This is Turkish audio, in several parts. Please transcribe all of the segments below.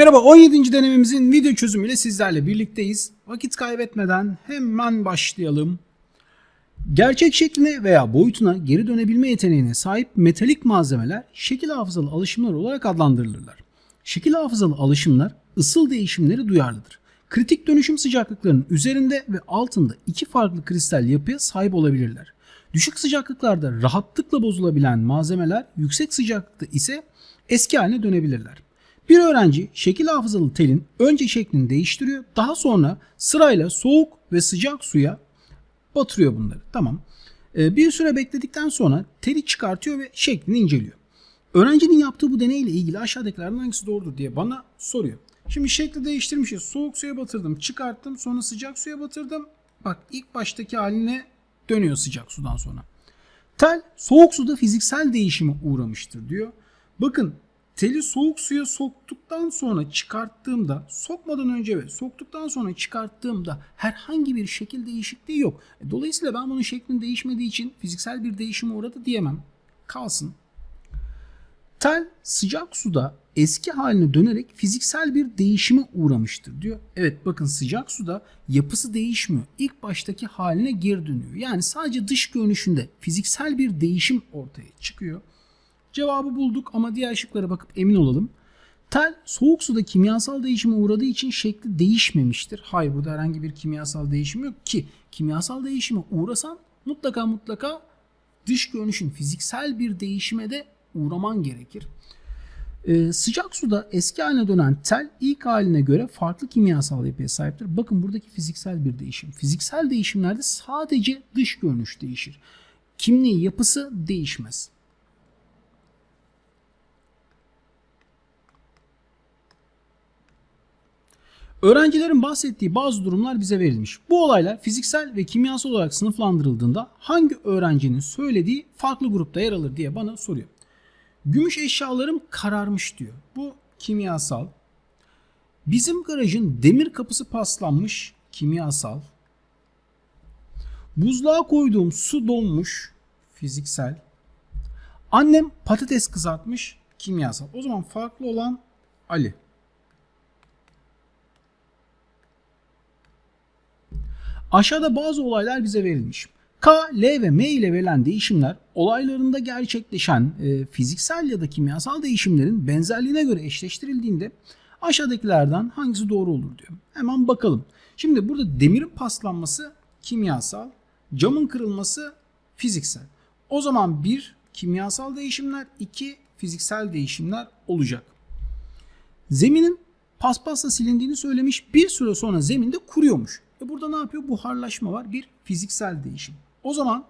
Merhaba 17. denememizin video çözümüyle sizlerle birlikteyiz. Vakit kaybetmeden hemen başlayalım. Gerçek şekline veya boyutuna geri dönebilme yeteneğine sahip metalik malzemeler şekil hafızalı alışımlar olarak adlandırılırlar. Şekil hafızalı alışımlar ısıl değişimleri duyarlıdır. Kritik dönüşüm sıcaklıklarının üzerinde ve altında iki farklı kristal yapıya sahip olabilirler. Düşük sıcaklıklarda rahatlıkla bozulabilen malzemeler yüksek sıcaklıkta ise eski haline dönebilirler. Bir öğrenci şekil hafızalı telin önce şeklini değiştiriyor, daha sonra sırayla soğuk ve sıcak suya batırıyor bunları. Tamam. Ee, bir süre bekledikten sonra teli çıkartıyor ve şeklini inceliyor. Öğrencinin yaptığı bu deneyle ilgili aşağıdakilerden hangisi doğrudur diye bana soruyor. Şimdi şekli değiştirmişiz. Soğuk suya batırdım, çıkarttım, sonra sıcak suya batırdım. Bak ilk baştaki haline dönüyor sıcak sudan sonra. Tel soğuk suda fiziksel değişime uğramıştır diyor. Bakın teli soğuk suya soktuktan sonra çıkarttığımda, sokmadan önce ve soktuktan sonra çıkarttığımda herhangi bir şekil değişikliği yok. E, Dolayısıyla ben bunun şeklinin değişmediği için fiziksel bir değişime uğradı diyemem. Kalsın. Tel sıcak suda eski haline dönerek fiziksel bir değişime uğramıştır diyor. Evet bakın sıcak suda yapısı değişmiyor. İlk baştaki haline geri dönüyor. Yani sadece dış görünüşünde fiziksel bir değişim ortaya çıkıyor. Cevabı bulduk ama diğer şıklara bakıp emin olalım. Tel soğuk suda kimyasal değişime uğradığı için şekli değişmemiştir. Hayır burada herhangi bir kimyasal değişim yok ki kimyasal değişime uğrasan mutlaka mutlaka dış görünüşün fiziksel bir değişime de uğraman gerekir. Ee, sıcak suda eski haline dönen tel ilk haline göre farklı kimyasal yapıya sahiptir. Bakın buradaki fiziksel bir değişim. Fiziksel değişimlerde sadece dış görünüş değişir. Kimliği, yapısı değişmez. Öğrencilerin bahsettiği bazı durumlar bize verilmiş. Bu olaylar fiziksel ve kimyasal olarak sınıflandırıldığında hangi öğrencinin söylediği farklı grupta yer alır diye bana soruyor. Gümüş eşyalarım kararmış diyor. Bu kimyasal. Bizim garajın demir kapısı paslanmış kimyasal. Buzluğa koyduğum su donmuş fiziksel. Annem patates kızartmış kimyasal. O zaman farklı olan Ali. Aşağıda bazı olaylar bize verilmiş. K, L ve M ile verilen değişimler olaylarında gerçekleşen e, fiziksel ya da kimyasal değişimlerin benzerliğine göre eşleştirildiğinde aşağıdakilerden hangisi doğru olur diyor. Hemen bakalım. Şimdi burada demirin paslanması kimyasal, camın kırılması fiziksel. O zaman bir kimyasal değişimler, iki fiziksel değişimler olacak. Zeminin paspasla silindiğini söylemiş. Bir süre sonra zeminde kuruyormuş. E burada ne yapıyor? Buharlaşma var. Bir fiziksel değişim. O zaman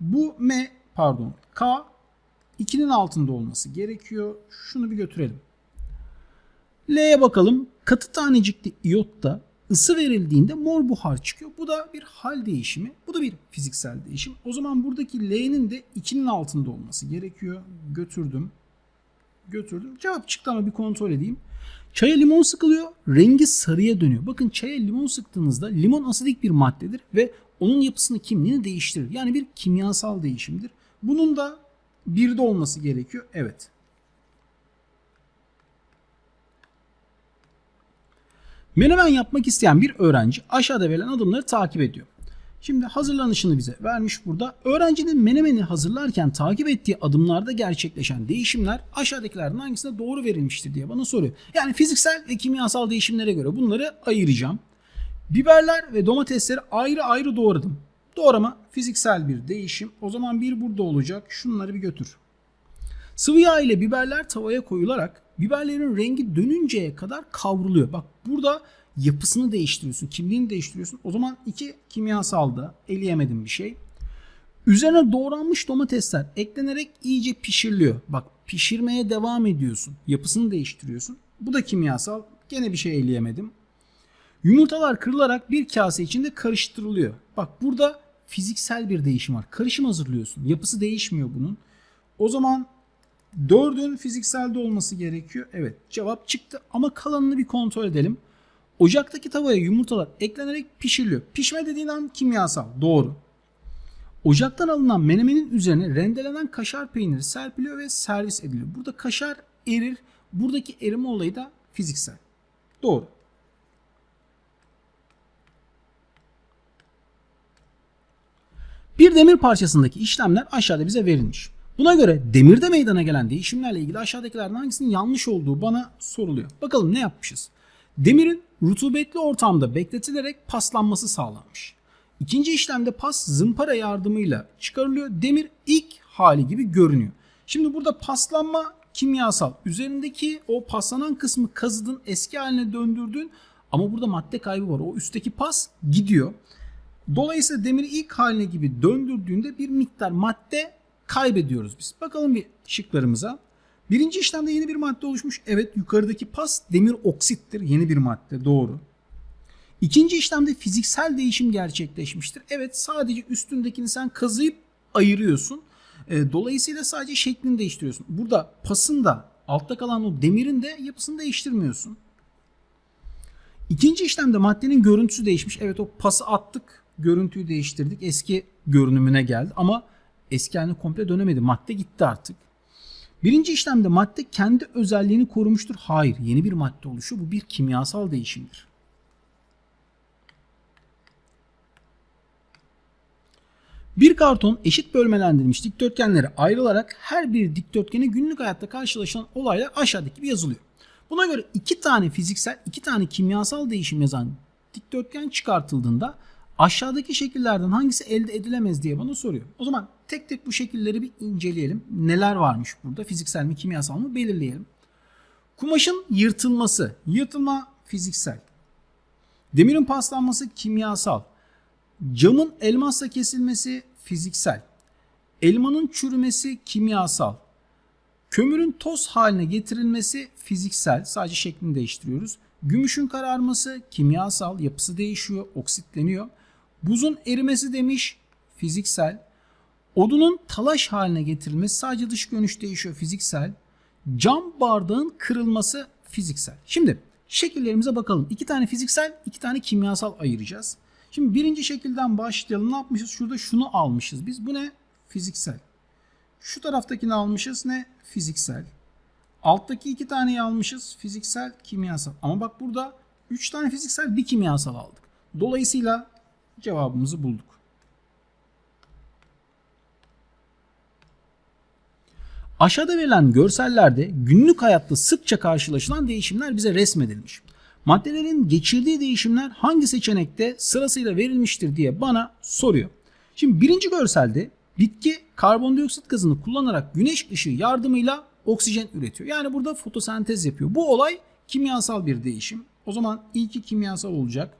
bu M pardon K 2'nin altında olması gerekiyor. Şunu bir götürelim. L'ye bakalım. Katı tanecikli iyotta ısı verildiğinde mor buhar çıkıyor. Bu da bir hal değişimi. Bu da bir fiziksel değişim. O zaman buradaki L'nin de 2'nin altında olması gerekiyor. Götürdüm. Götürdüm. Cevap çıktı ama bir kontrol edeyim. Çaya limon sıkılıyor, rengi sarıya dönüyor. Bakın çaya limon sıktığınızda limon asidik bir maddedir ve onun yapısını, kimliğini değiştirir. Yani bir kimyasal değişimdir. Bunun da birde olması gerekiyor. Evet. Menemen yapmak isteyen bir öğrenci aşağıda verilen adımları takip ediyor. Şimdi hazırlanışını bize vermiş burada. Öğrencinin menemeni hazırlarken takip ettiği adımlarda gerçekleşen değişimler aşağıdakilerden hangisine doğru verilmiştir diye bana soruyor. Yani fiziksel ve kimyasal değişimlere göre bunları ayıracağım. Biberler ve domatesleri ayrı ayrı doğradım. Doğrama fiziksel bir değişim. O zaman bir burada olacak. Şunları bir götür. Sıvı yağ ile biberler tavaya koyularak biberlerin rengi dönünceye kadar kavruluyor. Bak burada yapısını değiştiriyorsun, kimliğini değiştiriyorsun. O zaman iki kimyasalda eleyemedim bir şey. Üzerine doğranmış domatesler eklenerek iyice pişiriliyor. Bak pişirmeye devam ediyorsun. Yapısını değiştiriyorsun. Bu da kimyasal. Gene bir şey eleyemedim. Yumurtalar kırılarak bir kase içinde karıştırılıyor. Bak burada fiziksel bir değişim var. Karışım hazırlıyorsun. Yapısı değişmiyor bunun. O zaman dördün fizikselde olması gerekiyor. Evet cevap çıktı ama kalanını bir kontrol edelim. Ocaktaki tavaya yumurtalar eklenerek pişiriliyor. Pişme dediğin an kimyasal. Doğru. Ocaktan alınan menemenin üzerine rendelenen kaşar peyniri serpiliyor ve servis ediliyor. Burada kaşar erir. Buradaki erime olayı da fiziksel. Doğru. Bir demir parçasındaki işlemler aşağıda bize verilmiş. Buna göre demirde meydana gelen değişimlerle ilgili aşağıdakilerden hangisinin yanlış olduğu bana soruluyor. Bakalım ne yapmışız? Demirin rutubetli ortamda bekletilerek paslanması sağlanmış. İkinci işlemde pas zımpara yardımıyla çıkarılıyor. Demir ilk hali gibi görünüyor. Şimdi burada paslanma kimyasal. Üzerindeki o paslanan kısmı kazıdın, eski haline döndürdün ama burada madde kaybı var. O üstteki pas gidiyor. Dolayısıyla demiri ilk haline gibi döndürdüğünde bir miktar madde kaybediyoruz biz. Bakalım bir şıklarımıza. Birinci işlemde yeni bir madde oluşmuş. Evet yukarıdaki pas demir oksittir. Yeni bir madde doğru. İkinci işlemde fiziksel değişim gerçekleşmiştir. Evet sadece üstündekini sen kazıyıp ayırıyorsun. E, Dolayısıyla sadece şeklini değiştiriyorsun. Burada pasın da altta kalan o demirin de yapısını değiştirmiyorsun. İkinci işlemde maddenin görüntüsü değişmiş. Evet o pası attık, görüntüyü değiştirdik. Eski görünümüne geldi ama eski haline komple dönemedi. Madde gitti artık. Birinci işlemde madde kendi özelliğini korumuştur. Hayır, yeni bir madde oluşuyor. Bu bir kimyasal değişimdir. Bir karton eşit bölmelendirilmiş dikdörtgenlere ayrılarak her bir dikdörtgene günlük hayatta karşılaşılan olaylar aşağıdaki gibi yazılıyor. Buna göre iki tane fiziksel, iki tane kimyasal değişim yazan dikdörtgen çıkartıldığında aşağıdaki şekillerden hangisi elde edilemez diye bana soruyor. O zaman tek tek bu şekilleri bir inceleyelim. Neler varmış burada? Fiziksel mi, kimyasal mı belirleyelim. Kumaşın yırtılması. Yırtılma fiziksel. Demirin paslanması kimyasal. Camın elmasla kesilmesi fiziksel. Elmanın çürümesi kimyasal. Kömürün toz haline getirilmesi fiziksel. Sadece şeklini değiştiriyoruz. Gümüşün kararması kimyasal. Yapısı değişiyor, oksitleniyor. Buzun erimesi demiş fiziksel. Odunun talaş haline getirilmesi sadece dış görünüş değişiyor fiziksel. Cam bardağın kırılması fiziksel. Şimdi şekillerimize bakalım. İki tane fiziksel, iki tane kimyasal ayıracağız. Şimdi birinci şekilden başlayalım. Ne yapmışız? Şurada şunu almışız biz. Bu ne? Fiziksel. Şu taraftakini almışız. Ne? Fiziksel. Alttaki iki taneyi almışız. Fiziksel, kimyasal. Ama bak burada üç tane fiziksel, bir kimyasal aldık. Dolayısıyla cevabımızı bulduk. Aşağıda verilen görsellerde günlük hayatta sıkça karşılaşılan değişimler bize resmedilmiş. Maddelerin geçirdiği değişimler hangi seçenekte sırasıyla verilmiştir diye bana soruyor. Şimdi birinci görselde bitki karbondioksit gazını kullanarak güneş ışığı yardımıyla oksijen üretiyor. Yani burada fotosentez yapıyor. Bu olay kimyasal bir değişim. O zaman ilki kimyasal olacak.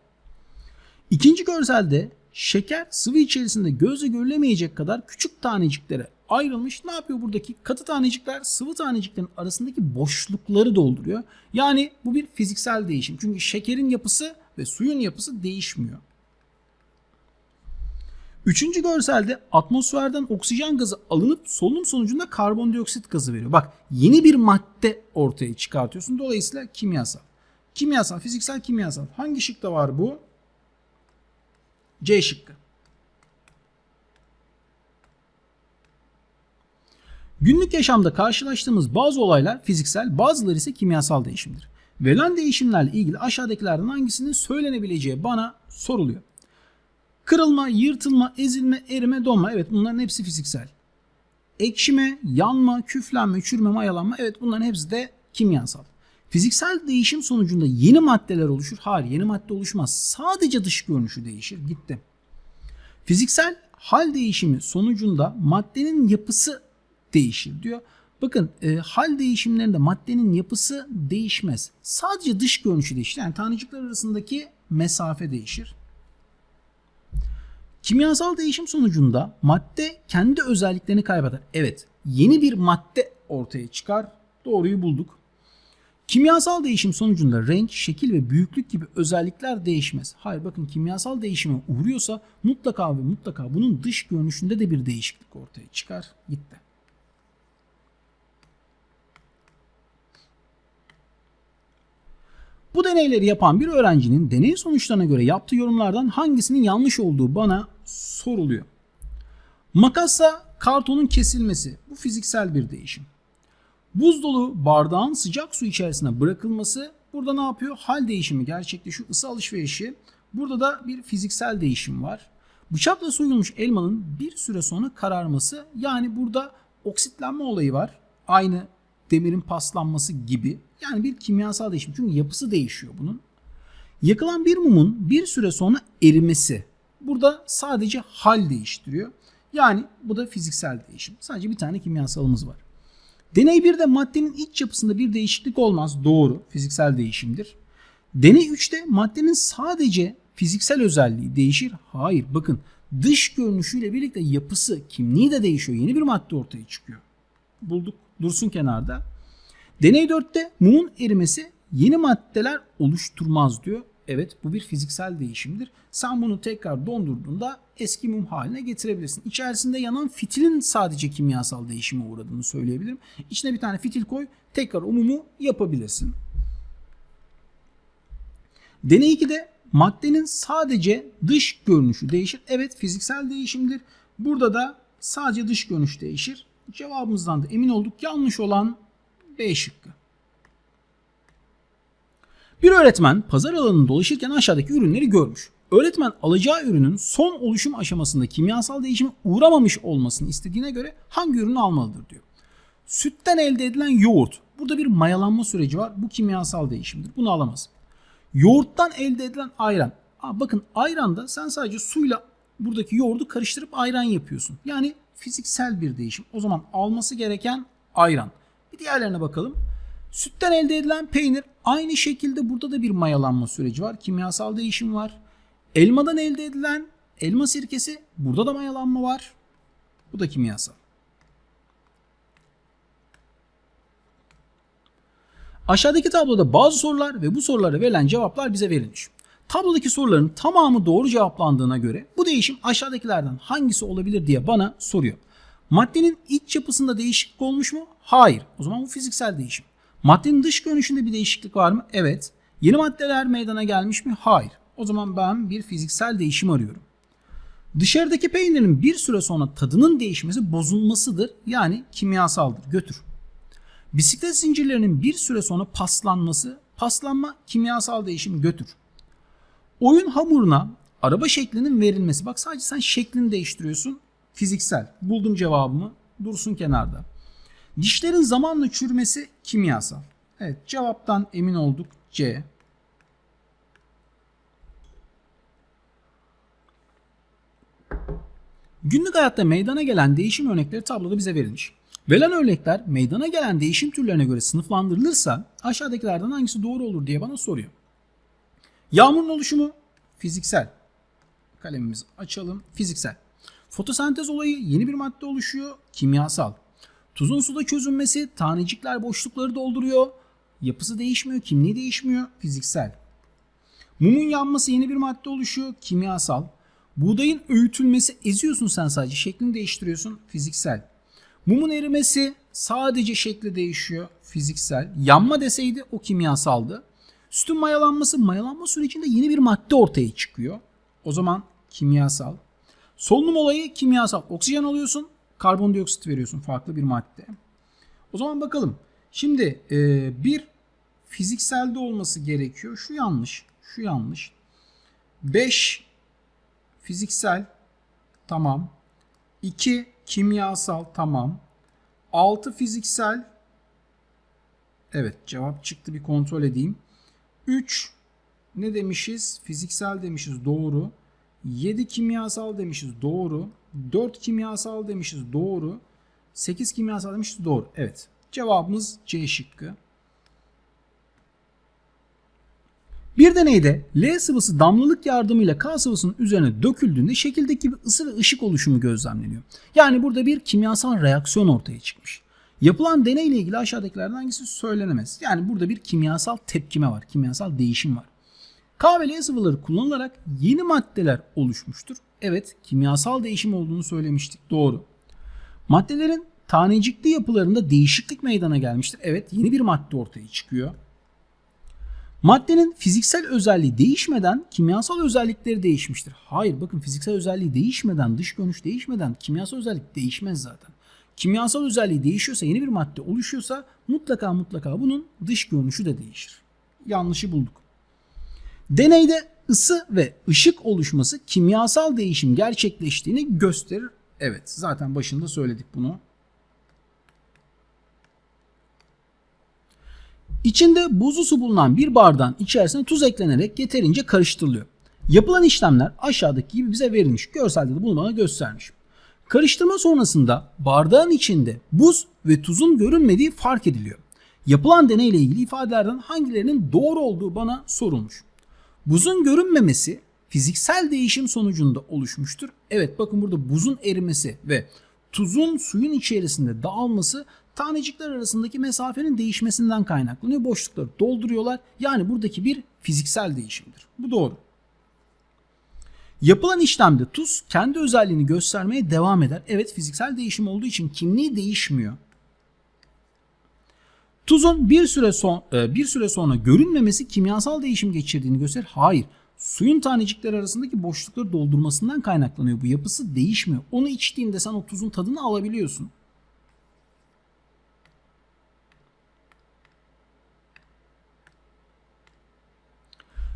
İkinci görselde şeker sıvı içerisinde gözle görülemeyecek kadar küçük taneciklere ayrılmış. Ne yapıyor buradaki? Katı tanecikler sıvı taneciklerin arasındaki boşlukları dolduruyor. Yani bu bir fiziksel değişim. Çünkü şekerin yapısı ve suyun yapısı değişmiyor. Üçüncü görselde atmosferden oksijen gazı alınıp solunum sonucunda karbondioksit gazı veriyor. Bak yeni bir madde ortaya çıkartıyorsun. Dolayısıyla kimyasal. Kimyasal, fiziksel, kimyasal. Hangi şıkta var bu? C şıkkı. Günlük yaşamda karşılaştığımız bazı olaylar fiziksel, bazıları ise kimyasal değişimdir. Verilen değişimlerle ilgili aşağıdakilerden hangisinin söylenebileceği bana soruluyor. Kırılma, yırtılma, ezilme, erime, donma. Evet bunların hepsi fiziksel. Ekşime, yanma, küflenme, çürüme, mayalanma. Evet bunların hepsi de kimyasal. Fiziksel değişim sonucunda yeni maddeler oluşur. Hayır yeni madde oluşmaz. Sadece dış görünüşü değişir. Gitti. Fiziksel hal değişimi sonucunda maddenin yapısı değişir diyor. Bakın e, hal değişimlerinde maddenin yapısı değişmez. Sadece dış görünüşü değişir. Yani tanecikler arasındaki mesafe değişir. Kimyasal değişim sonucunda madde kendi özelliklerini kaybeder. Evet, yeni bir madde ortaya çıkar. Doğruyu bulduk. Kimyasal değişim sonucunda renk, şekil ve büyüklük gibi özellikler değişmez. Hayır bakın kimyasal değişime uğruyorsa mutlaka ve mutlaka bunun dış görünüşünde de bir değişiklik ortaya çıkar. Gitti. Bu deneyleri yapan bir öğrencinin deney sonuçlarına göre yaptığı yorumlardan hangisinin yanlış olduğu bana soruluyor. Makasla kartonun kesilmesi bu fiziksel bir değişim. Buz dolu bardağın sıcak su içerisine bırakılması burada ne yapıyor? Hal değişimi gerçekleşiyor. Isı alışverişi. Burada da bir fiziksel değişim var. Bıçakla soyulmuş elmanın bir süre sonra kararması yani burada oksitlenme olayı var. Aynı demirin paslanması gibi. Yani bir kimyasal değişim. Çünkü yapısı değişiyor bunun. Yakılan bir mumun bir süre sonra erimesi. Burada sadece hal değiştiriyor. Yani bu da fiziksel değişim. Sadece bir tane kimyasalımız var. Deney 1'de maddenin iç yapısında bir değişiklik olmaz. Doğru. Fiziksel değişimdir. Deney 3'te maddenin sadece fiziksel özelliği değişir. Hayır. Bakın dış görünüşüyle birlikte yapısı, kimliği de değişiyor. Yeni bir madde ortaya çıkıyor. Bulduk. Dursun kenarda. Deney 4'te mumun erimesi yeni maddeler oluşturmaz diyor. Evet bu bir fiziksel değişimdir. Sen bunu tekrar dondurduğunda eski mum haline getirebilirsin. İçerisinde yanan fitilin sadece kimyasal değişime uğradığını söyleyebilirim. İçine bir tane fitil koy tekrar o mumu yapabilirsin. Deney 2'de maddenin sadece dış görünüşü değişir. Evet fiziksel değişimdir. Burada da sadece dış görünüş değişir. Cevabımızdan da emin olduk. Yanlış olan B şıkkı. Bir öğretmen pazar alanında dolaşırken aşağıdaki ürünleri görmüş. Öğretmen alacağı ürünün son oluşum aşamasında kimyasal değişime uğramamış olmasını istediğine göre hangi ürünü almalıdır diyor. Sütten elde edilen yoğurt. Burada bir mayalanma süreci var. Bu kimyasal değişimdir. Bunu alamaz. Yoğurttan elde edilen ayran. Aa, bakın ayranda sen sadece suyla buradaki yoğurdu karıştırıp ayran yapıyorsun. Yani fiziksel bir değişim. O zaman alması gereken ayran. Bir diğerlerine bakalım. Sütten elde edilen peynir aynı şekilde burada da bir mayalanma süreci var. Kimyasal değişim var. Elmadan elde edilen elma sirkesi burada da mayalanma var. Bu da kimyasal. Aşağıdaki tabloda bazı sorular ve bu sorulara verilen cevaplar bize verilmiş. Tablodaki soruların tamamı doğru cevaplandığına göre bu değişim aşağıdakilerden hangisi olabilir diye bana soruyor. Maddenin iç yapısında değişiklik olmuş mu? Hayır. O zaman bu fiziksel değişim. Maddenin dış görünüşünde bir değişiklik var mı? Evet. Yeni maddeler meydana gelmiş mi? Hayır. O zaman ben bir fiziksel değişim arıyorum. Dışarıdaki peynirin bir süre sonra tadının değişmesi bozulmasıdır. Yani kimyasaldır. Götür. Bisiklet zincirlerinin bir süre sonra paslanması, paslanma kimyasal değişim götür. Oyun hamuruna araba şeklinin verilmesi. Bak sadece sen şeklini değiştiriyorsun. Fiziksel. Buldum cevabımı. Dursun kenarda. Dişlerin zamanla çürümesi kimyasal. Evet cevaptan emin olduk. C. Günlük hayatta meydana gelen değişim örnekleri tabloda bize verilmiş. Verilen örnekler meydana gelen değişim türlerine göre sınıflandırılırsa aşağıdakilerden hangisi doğru olur diye bana soruyor. Yağmurun oluşumu fiziksel. Kalemimizi açalım. Fiziksel. Fotosentez olayı yeni bir madde oluşuyor. Kimyasal. Tuzun suda çözünmesi tanecikler boşlukları dolduruyor. Yapısı değişmiyor, kimliği değişmiyor. Fiziksel. Mumun yanması yeni bir madde oluşuyor. Kimyasal. Buğdayın öğütülmesi eziyorsun sen sadece. Şeklini değiştiriyorsun. Fiziksel. Mumun erimesi sadece şekli değişiyor. Fiziksel. Yanma deseydi o kimyasaldı. Sütün mayalanması mayalanma sürecinde yeni bir madde ortaya çıkıyor. O zaman kimyasal. Solunum olayı kimyasal. Oksijen alıyorsun, karbondioksit veriyorsun farklı bir madde. O zaman bakalım. Şimdi e, bir fizikselde olması gerekiyor. Şu yanlış, şu yanlış. 5 fiziksel tamam. 2 kimyasal tamam. 6 fiziksel Evet cevap çıktı bir kontrol edeyim. 3 ne demişiz? Fiziksel demişiz doğru. 7 kimyasal demişiz doğru. 4 kimyasal demişiz doğru. 8 kimyasal demişiz doğru. Evet. Cevabımız C şıkkı. Bir deneyde L sıvısı damlalık yardımıyla K sıvısının üzerine döküldüğünde şekildeki bir ısı ve ışık oluşumu gözlemleniyor. Yani burada bir kimyasal reaksiyon ortaya çıkmış. Yapılan deneyle ilgili aşağıdakilerden hangisi söylenemez. Yani burada bir kimyasal tepkime var, kimyasal değişim var. K ve L sıvıları kullanılarak yeni maddeler oluşmuştur. Evet, kimyasal değişim olduğunu söylemiştik. Doğru. Maddelerin tanecikli yapılarında değişiklik meydana gelmiştir. Evet, yeni bir madde ortaya çıkıyor. Maddenin fiziksel özelliği değişmeden kimyasal özellikleri değişmiştir. Hayır bakın fiziksel özelliği değişmeden, dış görünüş değişmeden kimyasal özellik değişmez zaten. Kimyasal özelliği değişiyorsa, yeni bir madde oluşuyorsa mutlaka mutlaka bunun dış görünüşü de değişir. yanlışı bulduk. Deneyde ısı ve ışık oluşması kimyasal değişim gerçekleştiğini gösterir. Evet zaten başında söyledik bunu. İçinde buzlu su bulunan bir bardağın içerisine tuz eklenerek yeterince karıştırılıyor. Yapılan işlemler aşağıdaki gibi bize verilmiş. Görselde de bunu bana göstermiş. Karıştırma sonrasında bardağın içinde buz ve tuzun görünmediği fark ediliyor. Yapılan deneyle ilgili ifadelerden hangilerinin doğru olduğu bana sorulmuş. Buzun görünmemesi fiziksel değişim sonucunda oluşmuştur. Evet bakın burada buzun erimesi ve tuzun suyun içerisinde dağılması tanecikler arasındaki mesafenin değişmesinden kaynaklanıyor. Boşlukları dolduruyorlar. Yani buradaki bir fiziksel değişimdir. Bu doğru. Yapılan işlemde tuz kendi özelliğini göstermeye devam eder. Evet fiziksel değişim olduğu için kimliği değişmiyor. Tuzun bir süre son e, bir süre sonra görünmemesi kimyasal değişim geçirdiğini gösterir. Hayır. Suyun tanecikleri arasındaki boşlukları doldurmasından kaynaklanıyor. Bu yapısı değişmiyor. Onu içtiğinde sen o tuzun tadını alabiliyorsun.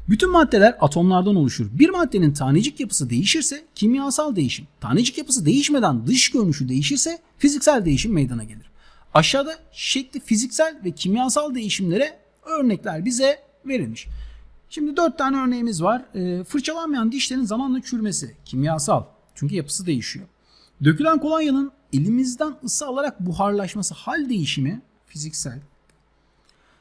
Bütün maddeler atomlardan oluşur. Bir maddenin tanecik yapısı değişirse kimyasal değişim, tanecik yapısı değişmeden dış görünüşü değişirse fiziksel değişim meydana gelir. Aşağıda şekli fiziksel ve kimyasal değişimlere örnekler bize verilmiş. Şimdi dört tane örneğimiz var. E, fırçalanmayan dişlerin zamanla çürümesi, kimyasal. Çünkü yapısı değişiyor. Dökülen kolonyanın elimizden ısı alarak buharlaşması, hal değişimi, fiziksel.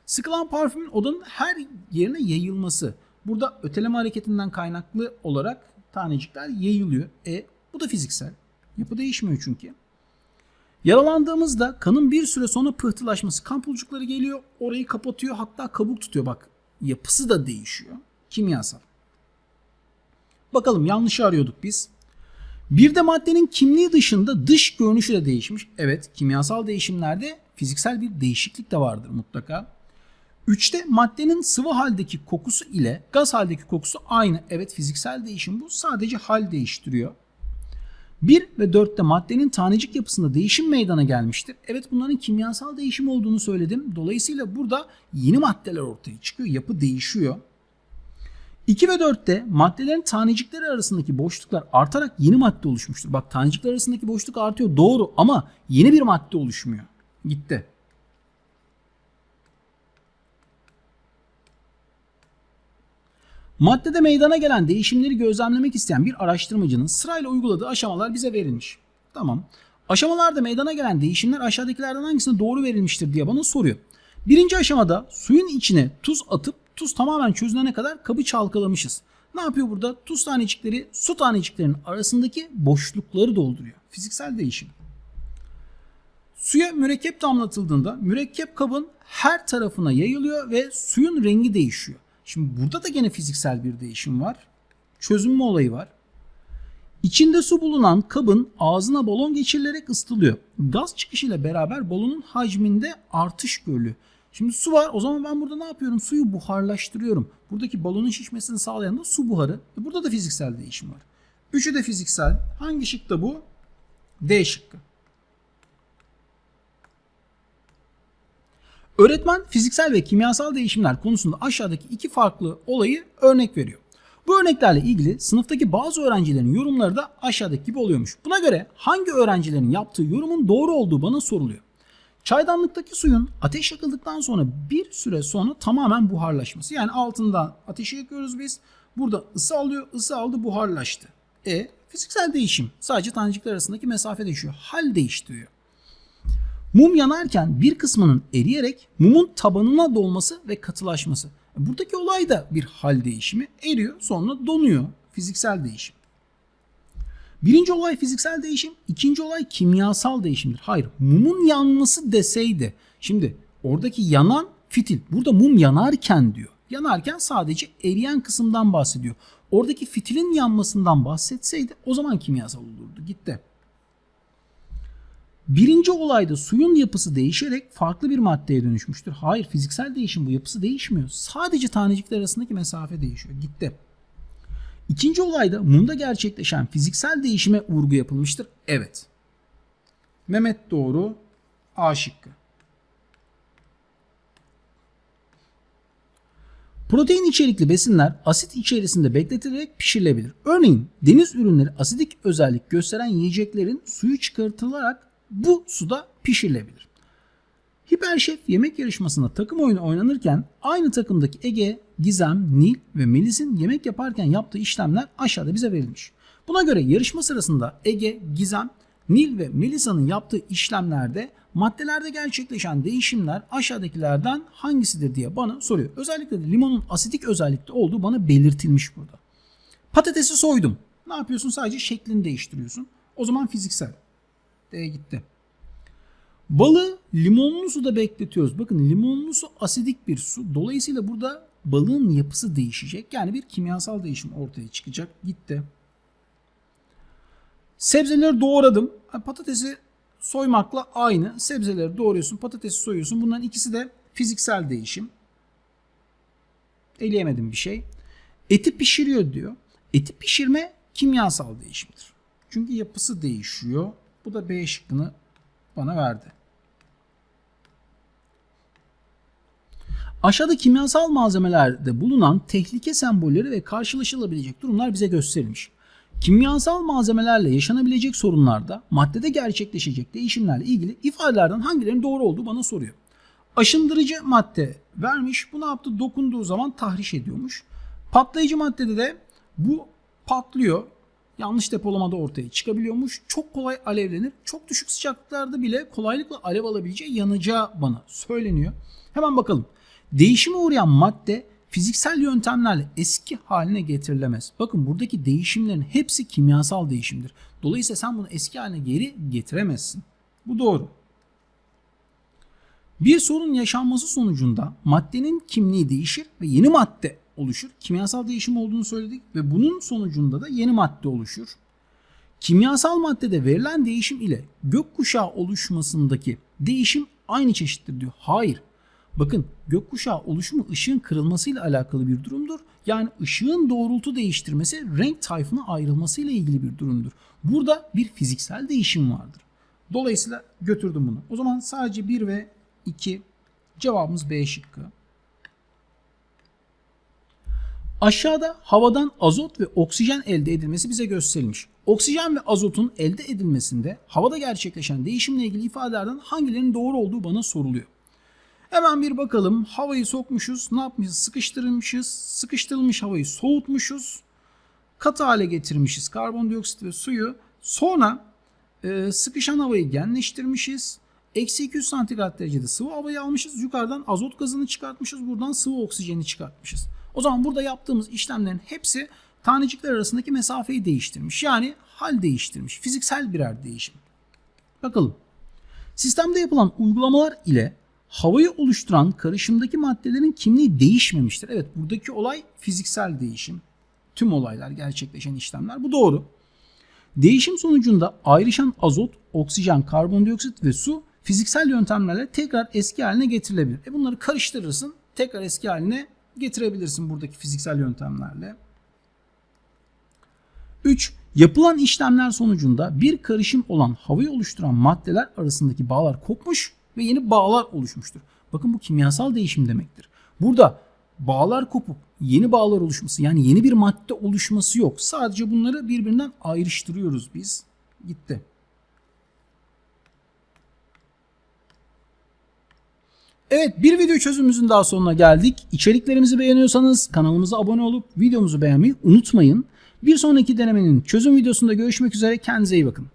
Sıkılan parfümün odanın her yerine yayılması. Burada öteleme hareketinden kaynaklı olarak tanecikler yayılıyor. E bu da fiziksel. Yapı değişmiyor çünkü. Yaralandığımızda kanın bir süre sonra pıhtılaşması. Kan pulcukları geliyor orayı kapatıyor hatta kabuk tutuyor. Bak yapısı da değişiyor. Kimyasal. Bakalım yanlışı arıyorduk biz. Bir de maddenin kimliği dışında dış görünüşü de değişmiş. Evet kimyasal değişimlerde fiziksel bir değişiklik de vardır mutlaka. Üçte maddenin sıvı haldeki kokusu ile gaz haldeki kokusu aynı. Evet fiziksel değişim bu. Sadece hal değiştiriyor. 1 ve 4'te maddenin tanecik yapısında değişim meydana gelmiştir. Evet bunların kimyasal değişim olduğunu söyledim. Dolayısıyla burada yeni maddeler ortaya çıkıyor. Yapı değişiyor. 2 ve 4'te maddelerin tanecikleri arasındaki boşluklar artarak yeni madde oluşmuştur. Bak tanecikler arasındaki boşluk artıyor doğru ama yeni bir madde oluşmuyor. Gitti. Maddede meydana gelen değişimleri gözlemlemek isteyen bir araştırmacının sırayla uyguladığı aşamalar bize verilmiş. Tamam. Aşamalarda meydana gelen değişimler aşağıdakilerden hangisine doğru verilmiştir diye bana soruyor. Birinci aşamada suyun içine tuz atıp tuz tamamen çözülene kadar kabı çalkalamışız. Ne yapıyor burada? Tuz tanecikleri su taneciklerinin arasındaki boşlukları dolduruyor. Fiziksel değişim. Suya mürekkep damlatıldığında mürekkep kabın her tarafına yayılıyor ve suyun rengi değişiyor. Şimdi burada da gene fiziksel bir değişim var. Çözünme olayı var. İçinde su bulunan kabın ağzına balon geçirilerek ısıtılıyor. Gaz çıkışıyla beraber balonun hacminde artış görülüyor. Şimdi su var o zaman ben burada ne yapıyorum? Suyu buharlaştırıyorum. Buradaki balonun şişmesini sağlayan da su buharı. E burada da fiziksel değişim var. Üçü de fiziksel. Hangi şık da bu? D şıkkı. Öğretmen fiziksel ve kimyasal değişimler konusunda aşağıdaki iki farklı olayı örnek veriyor. Bu örneklerle ilgili sınıftaki bazı öğrencilerin yorumları da aşağıdaki gibi oluyormuş. Buna göre hangi öğrencilerin yaptığı yorumun doğru olduğu bana soruluyor. Çaydanlıktaki suyun ateş yakıldıktan sonra bir süre sonra tamamen buharlaşması. Yani altından ateşi yakıyoruz biz. Burada ısı alıyor, ısı aldı, buharlaştı. E fiziksel değişim. Sadece tanecikler arasındaki mesafe değişiyor. Hal değiştiriyor. Mum yanarken bir kısmının eriyerek mumun tabanına dolması ve katılaşması. Buradaki olay da bir hal değişimi. Eriyor sonra donuyor. Fiziksel değişim. Birinci olay fiziksel değişim, ikinci olay kimyasal değişimdir. Hayır, mumun yanması deseydi. Şimdi oradaki yanan fitil. Burada mum yanarken diyor. Yanarken sadece eriyen kısımdan bahsediyor. Oradaki fitilin yanmasından bahsetseydi o zaman kimyasal olurdu. Gitti. Birinci olayda suyun yapısı değişerek farklı bir maddeye dönüşmüştür. Hayır fiziksel değişim bu yapısı değişmiyor. Sadece tanecikler arasındaki mesafe değişiyor. Gitti. İkinci olayda mumda gerçekleşen fiziksel değişime vurgu yapılmıştır. Evet. Mehmet doğru. A şıkkı. Protein içerikli besinler asit içerisinde bekletilerek pişirilebilir. Örneğin deniz ürünleri asidik özellik gösteren yiyeceklerin suyu çıkartılarak bu suda pişirilebilir. Hiperşef yemek yarışmasında takım oyunu oynanırken aynı takımdaki Ege, Gizem, Nil ve Melis'in yemek yaparken yaptığı işlemler aşağıda bize verilmiş. Buna göre yarışma sırasında Ege, Gizem, Nil ve Melisa'nın yaptığı işlemlerde maddelerde gerçekleşen değişimler aşağıdakilerden hangisidir diye bana soruyor. Özellikle de limonun asidik özellikte olduğu bana belirtilmiş burada. Patatesi soydum. Ne yapıyorsun? Sadece şeklini değiştiriyorsun. O zaman fiziksel. D gitti. Balığı limonlu suda bekletiyoruz. Bakın limonlu su asidik bir su. Dolayısıyla burada balığın yapısı değişecek. Yani bir kimyasal değişim ortaya çıkacak. Gitti. Sebzeleri doğradım. Patatesi soymakla aynı. Sebzeleri doğruyorsun, patatesi soyuyorsun. Bunların ikisi de fiziksel değişim. Eleyemedim bir şey. Eti pişiriyor diyor. Eti pişirme kimyasal değişimdir. Çünkü yapısı değişiyor. Bu da B şıkkını bana verdi. Aşağıda kimyasal malzemelerde bulunan tehlike sembolleri ve karşılaşılabilecek durumlar bize gösterilmiş. Kimyasal malzemelerle yaşanabilecek sorunlarda maddede gerçekleşecek değişimlerle ilgili ifadelerden hangilerinin doğru olduğu bana soruyor. Aşındırıcı madde vermiş. Bu ne yaptı? Dokunduğu zaman tahriş ediyormuş. Patlayıcı maddede de bu patlıyor. Yanlış depolamada ortaya çıkabiliyormuş. Çok kolay alevlenir. Çok düşük sıcaklıklarda bile kolaylıkla alev alabileceği yanacağı bana söyleniyor. Hemen bakalım. Değişime uğrayan madde fiziksel yöntemlerle eski haline getirilemez. Bakın buradaki değişimlerin hepsi kimyasal değişimdir. Dolayısıyla sen bunu eski haline geri getiremezsin. Bu doğru. Bir sorun yaşanması sonucunda maddenin kimliği değişir ve yeni madde oluşur. Kimyasal değişim olduğunu söyledik ve bunun sonucunda da yeni madde oluşur. Kimyasal maddede verilen değişim ile gökkuşağı oluşmasındaki değişim aynı çeşittir diyor. Hayır. Bakın gökkuşağı oluşumu ışığın kırılmasıyla alakalı bir durumdur. Yani ışığın doğrultu değiştirmesi renk tayfına ayrılmasıyla ilgili bir durumdur. Burada bir fiziksel değişim vardır. Dolayısıyla götürdüm bunu. O zaman sadece 1 ve 2 cevabımız B şıkkı. Aşağıda havadan azot ve oksijen elde edilmesi bize gösterilmiş. Oksijen ve azotun elde edilmesinde havada gerçekleşen değişimle ilgili ifadelerden hangilerinin doğru olduğu bana soruluyor. Hemen bir bakalım. Havayı sokmuşuz. Ne yapmışız? Sıkıştırmışız. Sıkıştırılmış havayı soğutmuşuz. Katı hale getirmişiz karbondioksit ve suyu. Sonra e, sıkışan havayı genleştirmişiz. Eksi 200 santigrat derecede sıvı havayı almışız. Yukarıdan azot gazını çıkartmışız. Buradan sıvı oksijeni çıkartmışız. O zaman burada yaptığımız işlemlerin hepsi tanecikler arasındaki mesafeyi değiştirmiş. Yani hal değiştirmiş. Fiziksel birer değişim. Bakalım. Sistemde yapılan uygulamalar ile havayı oluşturan karışımdaki maddelerin kimliği değişmemiştir. Evet buradaki olay fiziksel değişim. Tüm olaylar gerçekleşen işlemler. Bu doğru. Değişim sonucunda ayrışan azot, oksijen, karbondioksit ve su fiziksel yöntemlerle tekrar eski haline getirilebilir. E bunları karıştırırsın, tekrar eski haline getirebilirsin buradaki fiziksel yöntemlerle. 3. Yapılan işlemler sonucunda bir karışım olan havayı oluşturan maddeler arasındaki bağlar kopmuş ve yeni bağlar oluşmuştur. Bakın bu kimyasal değişim demektir. Burada bağlar kopup yeni bağlar oluşması yani yeni bir madde oluşması yok. Sadece bunları birbirinden ayrıştırıyoruz biz. Gitti. Evet bir video çözümümüzün daha sonuna geldik. İçeriklerimizi beğeniyorsanız kanalımıza abone olup videomuzu beğenmeyi unutmayın. Bir sonraki denemenin çözüm videosunda görüşmek üzere. Kendinize iyi bakın.